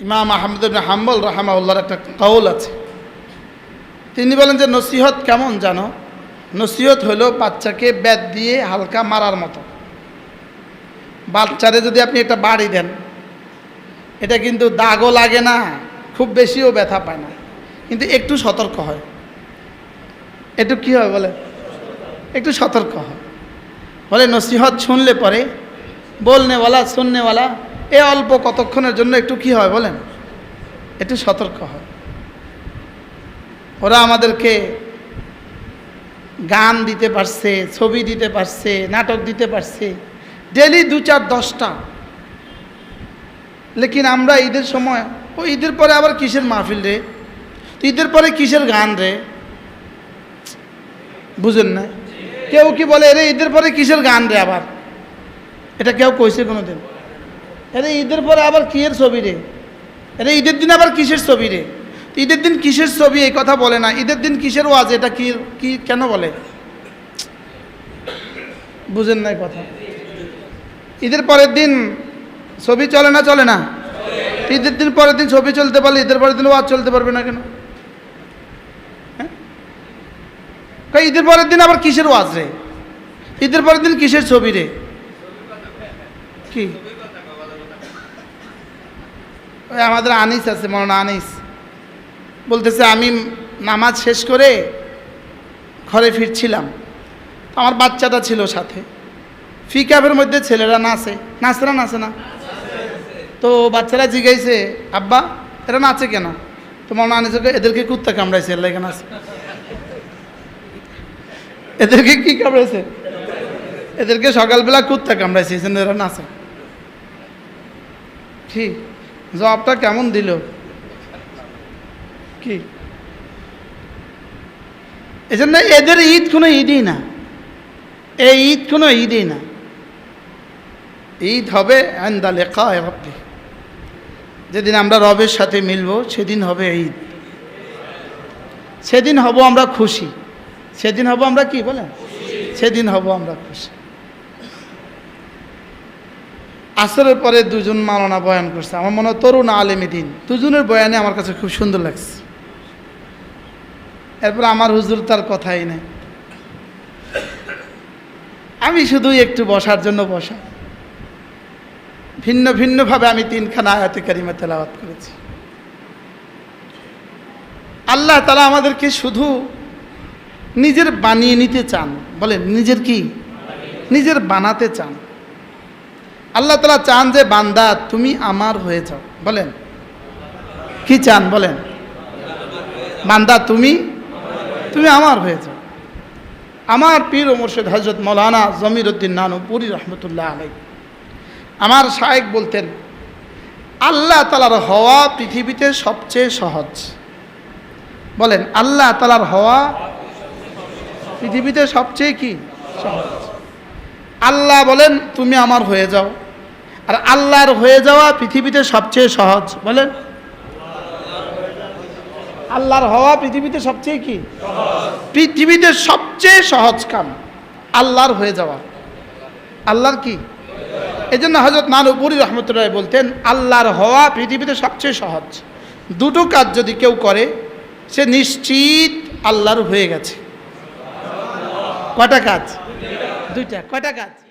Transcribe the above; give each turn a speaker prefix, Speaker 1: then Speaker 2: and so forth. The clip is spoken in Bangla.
Speaker 1: ইমাম আহমদ হাম্বল রাহামাউল্লাহর একটা কৌল আছে। তিনি বলেন যে, নসিহত কেমন জানো? নসিহত হলো বাচ্চাকে ব্যাট দিয়ে হালকা মারার মতো। বাচ্চারে যদি আপনি একটা বাড়ি দেন, এটা কিন্তু দাগও লাগে না, খুব বেশিও ব্যথা পায় না। কিন্তু একটু সতর্ক হয়। একটু কী হয় বলে একটু সতর্ক হয়। বলে, নসিহত শুনলে পরে, বলনেওয়ালা, শুননেওয়ালা এ অল্প কতক্ষণের জন্য একটু কি হয় বলেন? একটু সতর্ক হয়। ওরা আমাদেরকে গান দিতে পারছে, ছবি দিতে পারছে, নাটক দিতে পারছে। ডেলি দু চার দশটা। লেকিন আমরা ঈদের সময়, ও ঈদের পরে আবার কিসের মাহফিল রে? ঈদের পরে কিসের গান রে? বুঝেন না? কেউ কি বলে রে ঈদের পরে কিসের গান রে আবার? এটা কেউ কইছে কোনো দিন আরে ঈদের পরে আবার কিসের ছবি রে? আরে ঈদের দিন আবার কিসের ছবি রে? ঈদের দিন কিসের ছবি? এই কথা বলে না। ঈদের দিন কিসের ওয়াজ? এটা কি কি, কেন বলে? বুঝেন নাই কথা। ঈদের পরের দিন ছবি চলে না চলে না? ঈদের দিন পরের দিন ছবি চলতে পারলে ঈদের পরের দিন ওয়াজ চলতে পারবে না কেন? হ্যাঁ? ঈদের পরের দিন আবার কিসের ওয়াজ রে? ঈদের পরের দিন কিসের ছবি রে? কি? ওই আমাদের আনিস আছে মরনা আনিস। বলতেছে, আমি নামাজ শেষ করে ঘরে ফিরছিলাম। আমার বাচ্চাটা ছিল সাথে। ফিকাবের মধ্যে ছেলেরা নাচে। নাচে না নাচে না? তো বাচ্চারা জিগাইছে, আব্বা, এরা নাচে কেন? তো মনে আনিস এদেরকে কুত্তা কামড়াইছে এর লাগে নাচে এদেরকে কি কামড়াইছে? এদেরকে সকালবেলা কুত্তা কামড়াইছে এরা নাচে। কি? জবাবটা কেমন দিল? কি? এজন্য এদের ঈদ কোনো ঈদই না। এই ঈদ কোনো ঈদই না। ঈদ হবে আন্দা লেখা রব্বি। যেদিন আমরা রবের সাথে মিলব, সেদিন হবে ঈদ। সেদিন হব আমরা খুশি। সেদিন হব আমরা কি বলেন? সেদিন হব আমরা খুশি। আসরের পরে দুজন মালানা বয়ান করছে। আমার মনে হয় তরুণ আলেমী দিন দুজনের বয়ানে আমার কাছে খুব সুন্দর লাগছে। এরপর আমার হুজুর তার কথাই নেই। আমি শুধু একটু বসার জন্য বসা। ভিন্ন ভিন্নভাবে আমি তিনখানা আয়াতে কারিমা তেলাওয়াত করেছি। আল্লাহ তালা আমাদেরকে শুধু নিজের বানিয়ে নিতে চান। বলেন, নিজের কি? নিজের বানাতে চান। আল্লাহ তালা চান যে, বান্দা, তুমি আমার হয়ে যাও। বলেন। কি চান, বলেন? বান্দা, তুমি তুমি আমার হয়ে যাও। আমার পীর ও মুর্শিদ হজরত মৌলানা জমির উদ্দিন নানু পুরী রহমতুল্লাহ আলাই আমার শায়েক বলতেন, আল্লাহ তালার হওয়া পৃথিবীতে সবচেয়ে সহজ। বলেন, আল্লাহ তালার হওয়া পৃথিবীতে সবচেয়ে কি? সহজ। আল্লাহ বলেন, তুমি আমার হয়ে যাও। আর আল্লাহর হয়ে যাওয়া পৃথিবীতে সবচেয়ে সহজ, বলেন। আল্লাহর হওয়া পৃথিবীতে সবচেয়ে কি? পৃথিবীতে সবচেয়ে সহজ কাম, আল্লাহর হয়ে যাওয়া। আল্লাহর কি? এই জন্য হজরত নানুপুরি রহমতুল্লাহ বলতেন, আল্লাহর হওয়া পৃথিবীতে সবচেয়ে সহজ। দুটো কাজ যদি কেউ করে, সে নিশ্চিত আল্লাহর হয়ে গেছে। কটা কাজ? দুইটা। কয়টা কাজ?